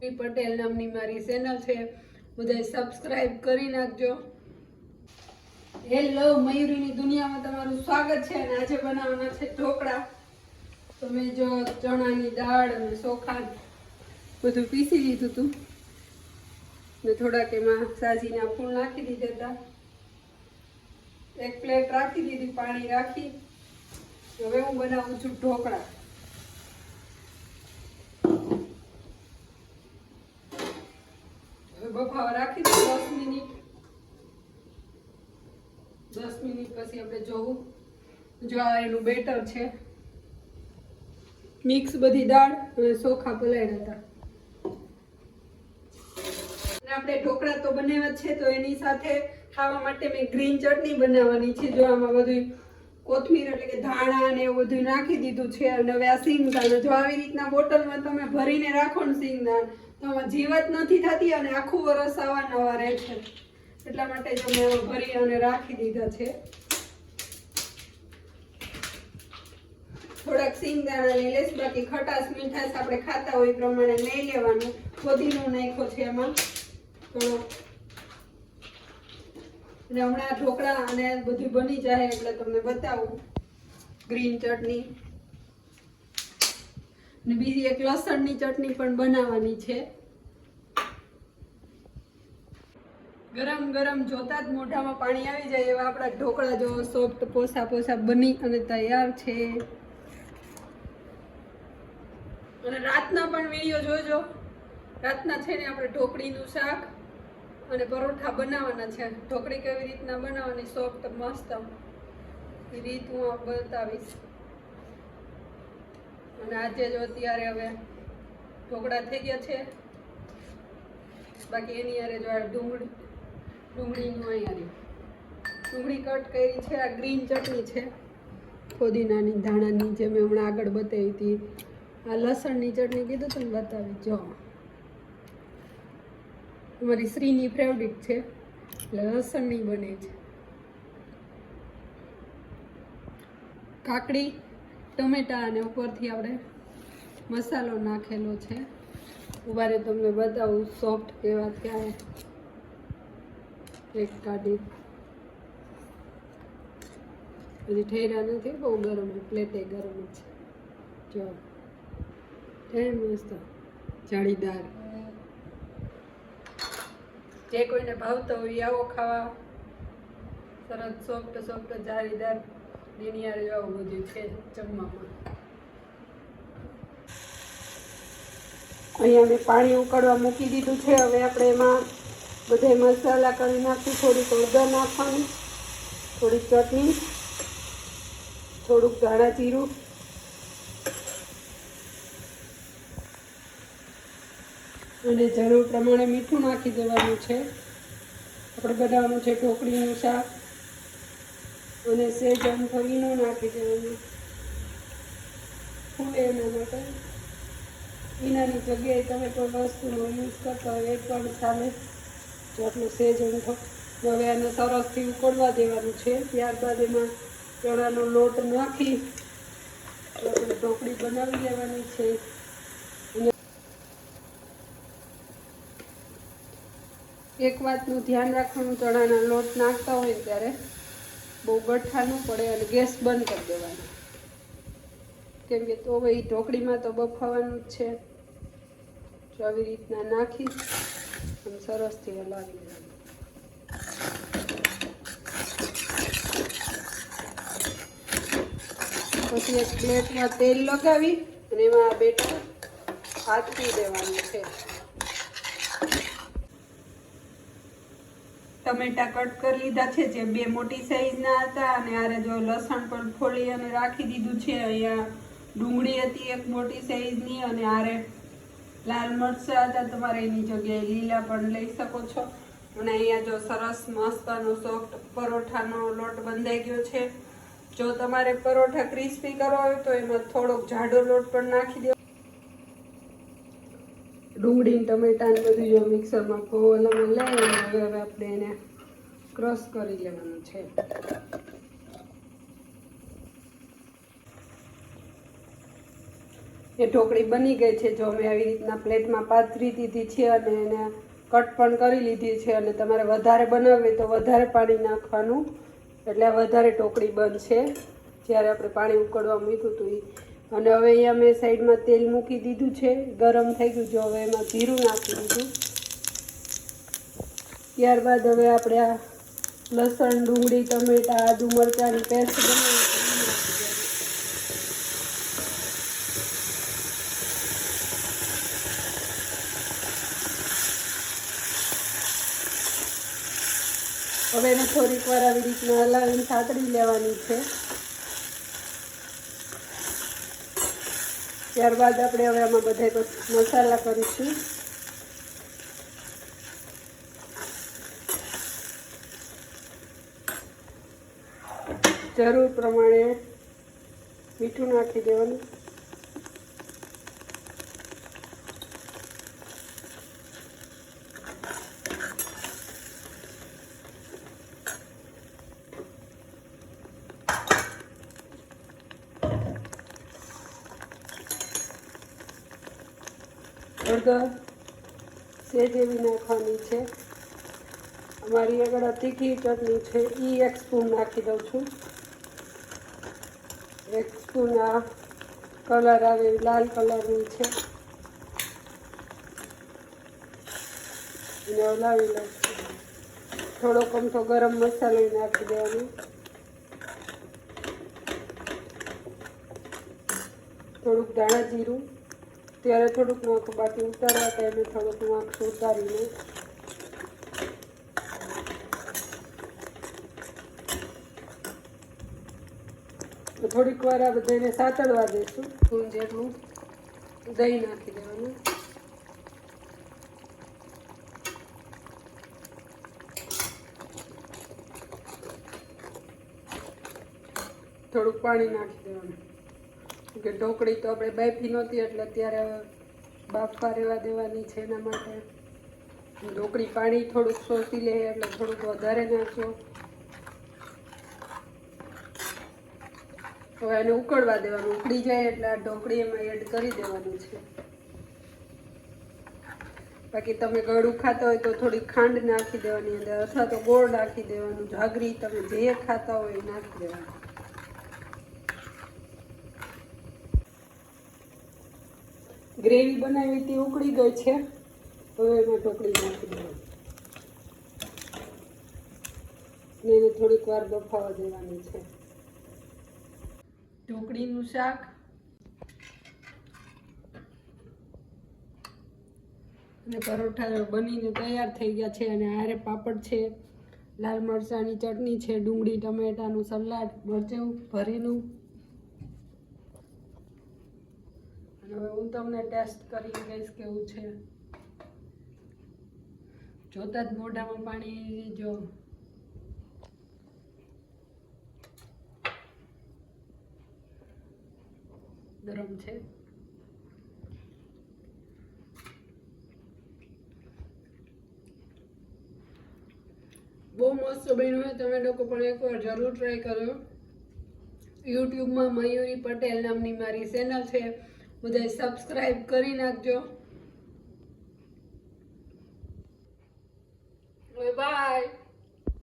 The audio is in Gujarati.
પી પટેલ નામની મારી ચેનલ છે. બધાય સબસ્ક્રાઇબ કરી નાખજો. હેલો મયુરીની દુનિયામાં તમારું સ્વાગત છે અને આજે બનાવવાના છે ઢોકળા. તો મેં જો ચણાની દાળ અને ચોખા બધું પીસી દીધું હતું ને થોડાક એમાં સાજીના ફૂલ નાખી દીધા હતા. એક પ્લેટ રાખી દીધી, પાણી રાખી. હવે હું બનાવું છું ઢોકળા. બફાવા રાખી દઉં દસ મિનિટ. દસ મિનિટ પછી આપણે જોવું. જો આ એનું બેટર છે. મિક્સ બધી દાળ અને ચોખા હતા. આપણે ઢોકળા તો બનાવ્યા છે, તો એની સાથે ખાવા માટે મેં ગ્રીન ચટણી બનાવવાની છે. જો આમાં બધું કોથમીર એટલે કે ધાણા ને એવું બધું નાખી દીધું છે. અને હવે આ સિંગદાણા જો આવી રીતના બોટલમાં તમે ભરીને રાખો ને સિંગદાણ જીવત નથી થતી અને આખું વરસ આવા નવા રહે છે. એટલા માટે જો મેં ભરી અને રાખી દીધા છે. થોડાક સિંગદાણા લઈ લઈશ બાકી ખટાશ, મીઠાશ આપણે ખાતા હોય પ્રમાણે લઈ લેવાનું. ફોદીનો નાખ્યો છે એમાં થોડો અને હમણાં ઢોકળા અને બધું બની જાય એટલે તમને બતાવું. ગ્રીન ચટણી. ને બીજી એક લસણની ચટણી પણ બનાવવાની છે. ગરમ ગરમ જોતા જ મોઢામાં પાણી આવી જાય એવા આપણા ઢોકળા જો સોફ્ટ પોસા પોસા બની અને તૈયાર છે. અને રાતના પણ વીડિયો જોજો. રાતના છે ને આપણે ઢોકળીનું શાક અને પરોઠા બનાવવાના છે. ઢોકળી કેવી રીતના બનાવવાની? સોફ્ટ મસ્ત. એ રીત હું બતાવીશ. અને આજે જો અત્યારે હવે ઢોકળા થઈ ગયા છે. બાકી એની યારે જો આ ડુંગળી ડુંગળીનું ડુંગળી કટ કરી છે, આ ગ્રીન ચટણી છે. ફોદીનાની, ધાણાની જે મેં હમણાં આગળ બતાવી હતી. આ લસણની ચટણી કીધું તું બતાવી. જો. અમારી શ્રીની ફેવરિટ છે. એટલે લસણની બને છે. કાકડી, ટમેટા અને ઉપરથી આપણે મસાલો નાખેલો છે. ઉભારે તમને બતાવું સોફ્ટ કેવા ક્યાં એક કાઢી. હજી ઠેરા નથી, બહુ ગરમ પ્લેટે ગરમ છે. જો છે મસ્ત જાળીદાર. જે કોઈને ભાવતો હોય આવો ખાવા. સરસ સોફ્ટ સોફ્ટ જાળીદાર. એની યારે જો બધું છે જમવામાં. અહીંયા મેં પાણી ઉકળવા મૂકી દીધું છે, હવે આપણે એમાં બધે મસાલા કરી નાખી, થોડીક હળદર નાખવાની, થોડીક ચટણી, થોડુંક ધાણા જીરું. અને જરૂર પ્રમાણે મીઠું નાખી દેવાનું છે. આપણે બનાવવાનું છે ઢોકળીનું શાક. અને સેજ ઈનો નાખી દેવાનું. ફૂલે એના માટે. એનાની જગ્યાએ તમે કોઈ વસ્તુનો યુઝ કરતા હોય એ પણ ચાલે જો આટલો સેજ અમથો હવે આને સરસથી ઉકળવા દેવાનું છે. ત્યારબાદ એમાં ચણાનો લોટ નાખી ઢોકળી બનાવી લેવાની છે. એક વાતનું ધ્યાન રાખવાનું, ચણાના લોટ નાખતા હોય ત્યારે બહુ ગઠ્ઠા ન પડે અને ગેસ બંધ કરી દેવાનો. કેમ કે તો એ ઢોકળીમાં તો બફાવાનું જ છે. આવી રીતના નાખી સરસથી હલાવી દેવાનું પછી એક પ્લેટમાં તેલ લગાવી અને એમાં બેટર હાથવી દેવાનું છે. ટમેટા કટ કરી લીધા છે, જે બે મોટી સાઈઝના હતા અને આરે જો લસણ પણ ફોલી અને રાખી દીધું છે, અહીંયા ડુંગળી હતી એક મોટી સાઈઝની અને આરે લાલ મરચા હતા તમારે એની જગ્યાએ લીલા પણ લઈ શકો છો. અને અહીંયા જો સરસ મસ્તનો સોફ્ટ પરોઠાનો લોટ બંધાઈ ગયો છે. જો તમારે પરોઠા ક્રિસ્પી કરવા હોય તો એમાં થોડોક જાડો લોટ પણ નાખી દો. ડુંગળી ટમેટા ને બધું જો મિક્સરમાં ઓલામાં લઈ હવે આપણે એને ક્રશ કરી લેવાનું છે. એ ઢોકળી બની ગઈ છે, જો મેં આવી રીતના પ્લેટમાં પાથરી દીધી છે અને એને કટ પણ કરી લીધી છે અને તમારે વધારે બનાવવી તો વધારે પાણી નાખવાનું. એટલે વધારે ઢોકળી બનશે. જ્યારે આપણે પાણી ઉકળવા મૂક્યું હતું એ અને હવે અહીંયા મેં સાઈડમાં તેલ મૂકી દીધું છે, ગરમ થઈ ગયું જો હવે એમાં જીરું નાખી દીધું. ત્યારબાદ હવે આપણે આ લસણ, ડુંગળી, ટમેટા, આદુ મરચાંની પેસ્ટ બનાવી છે, ઈ નાખી દેવાની. હવે એને થોડીક વાર આવી રીતના હલાવીને સાતડી લેવાની છે. ત્યારબાદ આપણે હવે આમાં બધા મસાલા કરીશું. જરૂર પ્રમાણે મીઠું નાખી દેવાનું. હળદર સેજ એવી નાખવાની છે. અમારી આગળ તીખી ચટણી છે. એ એક સ્પૂન નાખી દઉં છું. એક સ્પૂન આ કલર આવે, લાલ કલરની છે. અને હલાવી લઉં છું. થોડો અમથો ગરમ મસાલો નાખી દેવાનો. થોડુંક ધાણા જીરું ત્યારે થોડુંક નાખું બાકી ઉતારવા ટાઈમે થોડુંક નાખશું ઉતારીને થોડીક વાર આ બધાને સાતળવા દઈશું સ્પૂન જેટલું દહીં નાખી દેવાનું. થોડુંક પાણી નાખી દેવાનું. કે ઢોકળી તો આપણે બાફી નહોતી એટલે અત્યારે બાફવા રહેવા દેવાની છે એના માટે. ઢોકળી પાણી થોડુંક શોષી લે એટલે થોડુંક વધારે નાખજો. હવે એને ઉકળવા દેવાનું. ઉકળી જાય એટલે આ ઢોકળી એમાં એડ કરી દેવાનું છે. બાકી તમે ગળું ખાતા હોય તો થોડી ખાંડ નાખી દેવાની અંદર અથવા તો ગોળ નાખી દેવાનું. જાગરી તમે જે ખાતા હોય એ નાખી દેવાનું. ગ્રેવી બનાવી હતી, ઉકળી ગઈ છે. હવે એમાં ઢોકળી નાખી દઉં ને એને થોડીક વાર બફાવા દેવાની છે. ઢોકળીનું શાક. અને પરોઠા બનીને તૈયાર થઈ ગયા છે અને આરે પાપડ છે, લાલ મરચાંની ચટણી છે, ડુંગળી, ટમેટાનું સલાડ, મરચું, ભરીનું અને હવે હું તમને ટેસ્ટ કરી કહીશ કેવું છે. જોતા જ મોઢામાં પાણી જો. ગરમ છે. બહુ મસ્ત બન્યું હોય તમે લોકો પણ એકવાર જરૂર ટ્રાય કરો. યુટ્યુબમાં મયુરી પટેલ નામની મારી ચેનલ છે. બધાય સબસ્ક્રાઈબ કરી નાખજો.